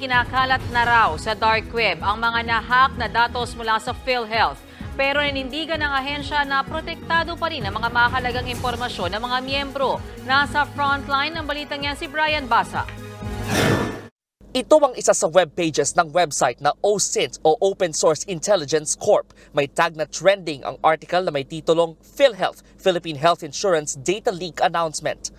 kinakalat na raw sa dark web ang mga nahack na datos mula sa PhilHealth. Pero nanindigan ng ahensya na protektado pa rin ang mga mahalagang impormasyon ng mga miyembro. Nasa frontline ng balitang yan si Brian Basa. Ito ang isa sa web pages ng website na OSINT o Open Source Intelligence Corp. May tag na trending ang article na may titulong PhilHealth, Philippine Health Insurance Data Leak Announcement.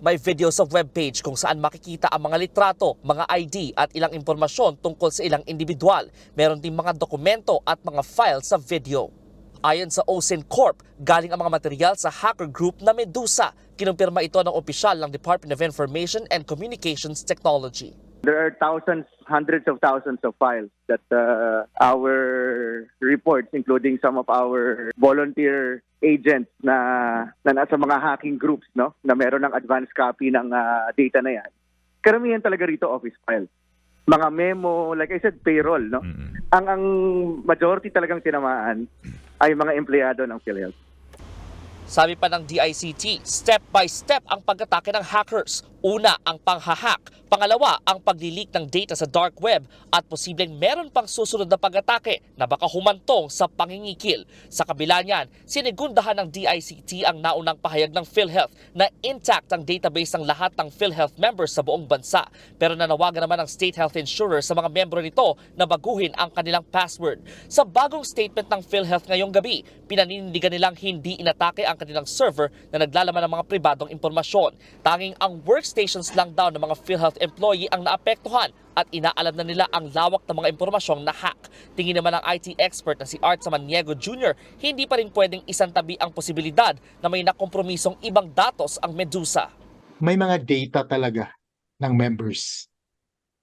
May video sa webpage kung saan makikita ang mga litrato, mga ID at ilang impormasyon tungkol sa ilang individual. Meron din mga dokumento at mga file sa video. Ayon sa OSINT Corp, galing ang mga material sa hacker group na Medusa. Kinumpirma ito ng opisyal ng Department of Information and Communications Technology. There are thousands, hundreds of thousands of files that uh, our reports, including some of our volunteer agents na, na nasa mga hacking groups, no, na meron ng advanced copy ng uh, data na yan. Karamihan talaga rito office files. Mga memo, like I said, payroll, no? Ang ang majority talagang tinamaan ay mga empleyado ng PhilHealth. Sabi pa ng DICT, step by step ang pag-atake ng hackers. Una, ang panghahack. Pangalawa, ang paglilik ng data sa dark web at posibleng meron pang susunod na pag-atake na baka humantong sa pangingikil. Sa kabila niyan, sinigundahan ng DICT ang naunang pahayag ng PhilHealth na intact ang database ng lahat ng PhilHealth members sa buong bansa. Pero nanawagan naman ng state health insurer sa mga membro nito na baguhin ang kanilang password. Sa bagong statement ng PhilHealth ngayong gabi, pinaninindigan nilang hindi inatake ang kanilang server na naglalaman ng mga pribadong impormasyon. Tanging ang workstations lang daw ng mga PhilHealth employee ang naapektuhan at inaalam na nila ang lawak ng mga impormasyong na-hack. Tingin naman ng IT expert na si Art Samaniego Jr., hindi pa rin pwedeng isantabi ang posibilidad na may nakompromisong ibang datos ang Medusa. may mga data talaga ng members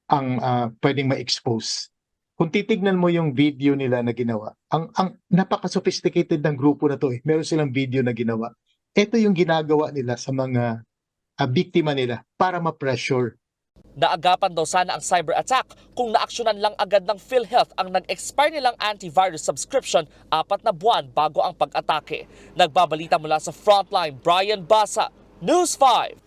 ang ah, pwedeng ma-expose. Kung titignan mo yung video nila na ginawa, ang ang napaka-sophisticated ng grupo na to eh. Meron silang video na ginawa. Ito yung ginagawa nila sa mga ah, biktima nila para ma-pressure Naagapan daw sana ang cyber attack kung naaksyonan lang agad ng PhilHealth ang nag-expire nilang antivirus subscription apat na buwan bago ang pag-atake. Nagbabalita mula sa Frontline, Brian Basa, News 5.